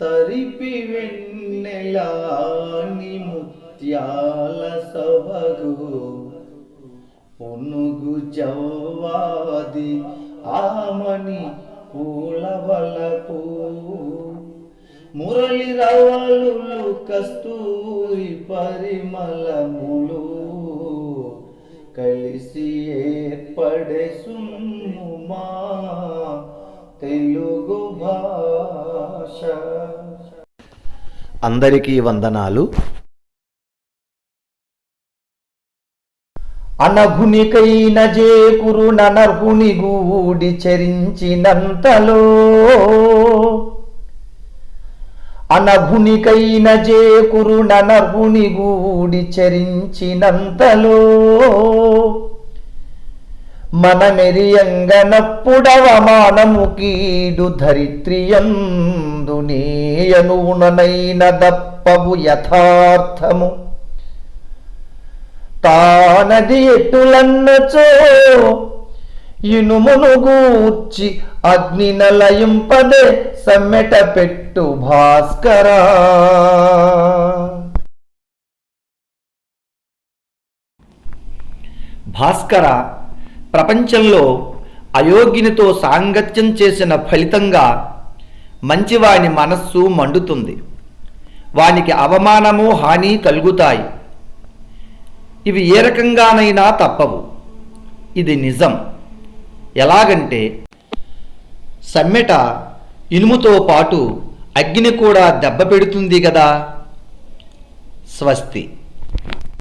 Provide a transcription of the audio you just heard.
తరిపి వెన్నెలాని ముత్యాల సొబగు పునుగు జవ్వాది ఆమని పూలవలపు. మురళి రవలు కస్తూరి పరిమళములు కలిసి ఏర్పడే సున్నుమా. తెలుగు భా అందరికీ వందనాలు. అనభునికైన జేకురు ననర్హుని గూడి చరించినంతలో అనభునికైన జేకురు ననర్హుని గూడి చరించినంతలో మనమెరియంగనప్పుడవమానము కీడు ధరిత్రియందు నేయనుననైన దప్పవు యథార్థము తానది ఎట్టులన్నచో ఇనుమును గూర్చి అగ్ని నలయింపదే సమ్మెట పెట్టు భాస్కరా భాస్కర ప్రపంచంలో అయోగ్యునితో సాంగత్యం చేసిన ఫలితంగా మంచివాని మనస్సు మండుతుంది. వానికి అవమానము హాని కలుగుతాయి. ఇవి ఏ రకంగానైనా తప్పవు. ఇది నిజం. ఎలాగంటే సమ్మెట ఇనుముతో పాటు అగ్ని కూడా దెబ్బ పెడుతుంది కదా? స్వస్తి.